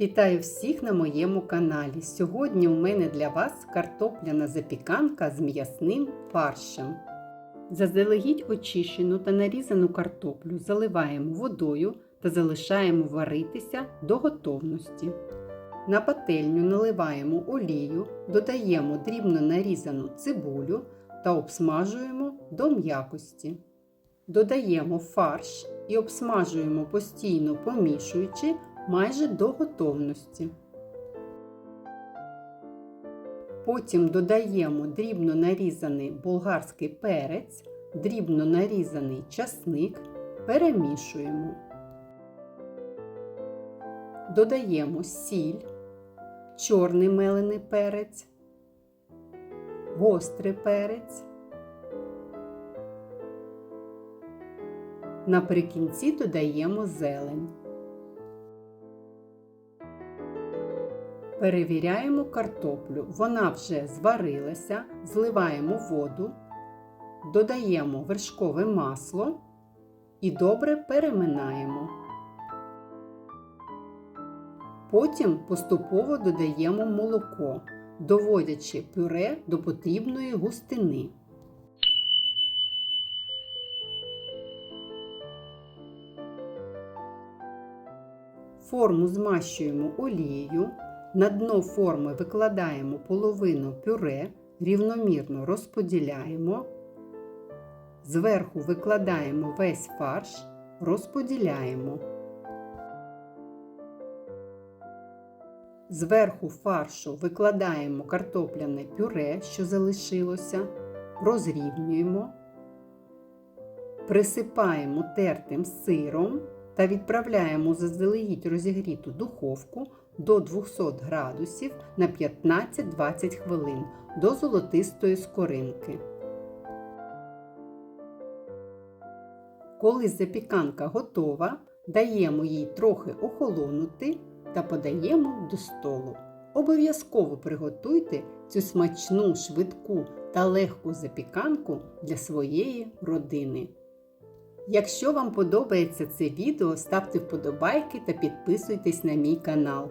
Вітаю всіх на моєму каналі. Сьогодні у мене для вас картопляна запіканка з м'ясним фаршем. Заздалегідь очищену та нарізану картоплю заливаємо водою та залишаємо варитися до готовності. На пательню наливаємо олію, додаємо дрібно нарізану цибулю та обсмажуємо до м'якості. Додаємо фарш і обсмажуємо постійно помішуючи майже до готовності. Потім додаємо дрібно нарізаний болгарський перець, дрібно нарізаний часник, перемішуємо. Додаємо сіль, чорний мелений перець, гострий перець. Наприкінці додаємо зелень. Перевіряємо картоплю. Вона вже зварилася, зливаємо воду, додаємо вершкове масло і добре переминаємо. Потім поступово додаємо молоко, доводячи пюре до потрібної густини. Форму змащуємо олією. На дно форми викладаємо половину пюре, рівномірно розподіляємо. Зверху викладаємо весь фарш, розподіляємо. Зверху фаршу викладаємо картопляне пюре, що залишилося, розрівнюємо, присипаємо тертим сиром та відправляємо заздалегідь розігріту духовку до 200 градусів на 15-20 хвилин до золотистої скоринки. Коли запіканка готова, даємо їй трохи охолонути та подаємо до столу. Обов'язково приготуйте цю смачну, швидку та легку запіканку для своєї родини. Якщо вам подобається це відео, ставте вподобайки та підписуйтесь на мій канал.